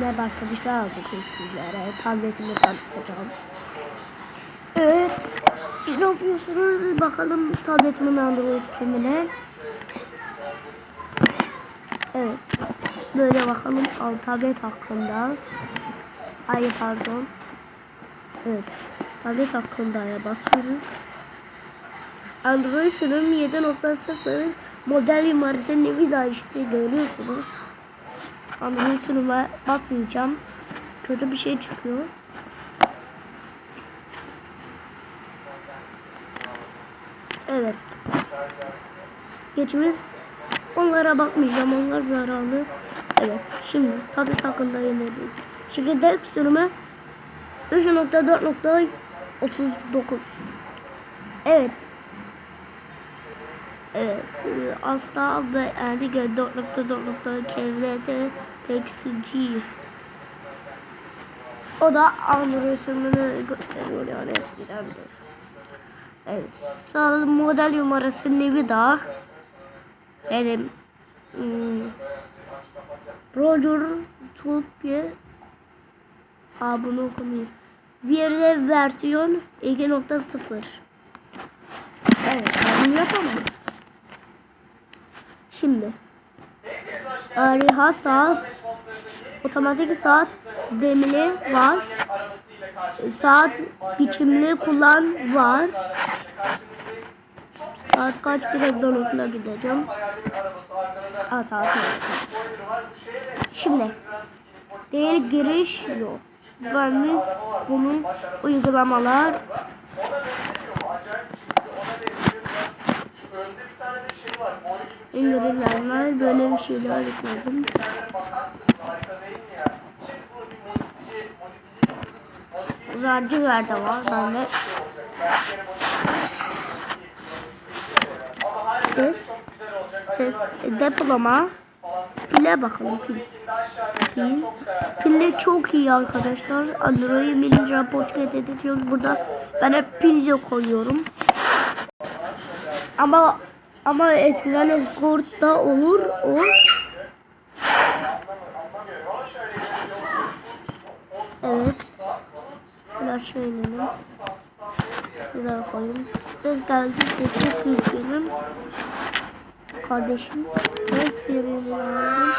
Merhaba arkadaşlar bugün sizlere tabletimi tanıtacağım. Evet. Ne yapıyorsunuz? Bakalım tabletimin Android kimine. Evet. Böyle bakalım al tablet hakkında. Ay pardon. Evet. Tablet hakkında ya basıyoruz. Android sürüm 7.0 model mimarisi Nvidia işte görüyorsunuz. Android sürüme basmayacağım. Kötü bir şey çıkıyor. Evet. Geçimiz onlara bakmayacağım. Onlar zararlı. Evet. Şimdi tadı hakkında yenildim. Şimdi Dex sürümü 3.4.39 Evet. Evet. Asla ve Erdige 4.4.4 KVT teksici. O da Android sürümünü gösteriyor yani eskiden beri. Evet. Sağ model numarası Nvidia. Benim hmm, Roger Tulpye Aa bunu okumayayım. Diğeri versiyon 2.0. Evet, bunu yapamam. Şimdi Ariha saat otomatik saat demiri var. Saat biçimli kullan var. Saat kaç birazdan okula gideceğim. Aa saat. Şimdi değil giriş yok. Güvenlik bunun uygulamalar indirimler böyle bir şeyler yükledim. Vergiler de var bende. Ses, ses, diploma, pile bakalım pil. Pil, pille çok iyi arkadaşlar. Android mini rapor ediyoruz burada. Ben hep pil koyuyorum. Ama ama eskiden escort'ta olur o. Evet. Biraz şöyle inelim. Şuraya koyayım. Ses geldi. Sesi büyütelim. Kardeşim. Ben aldım.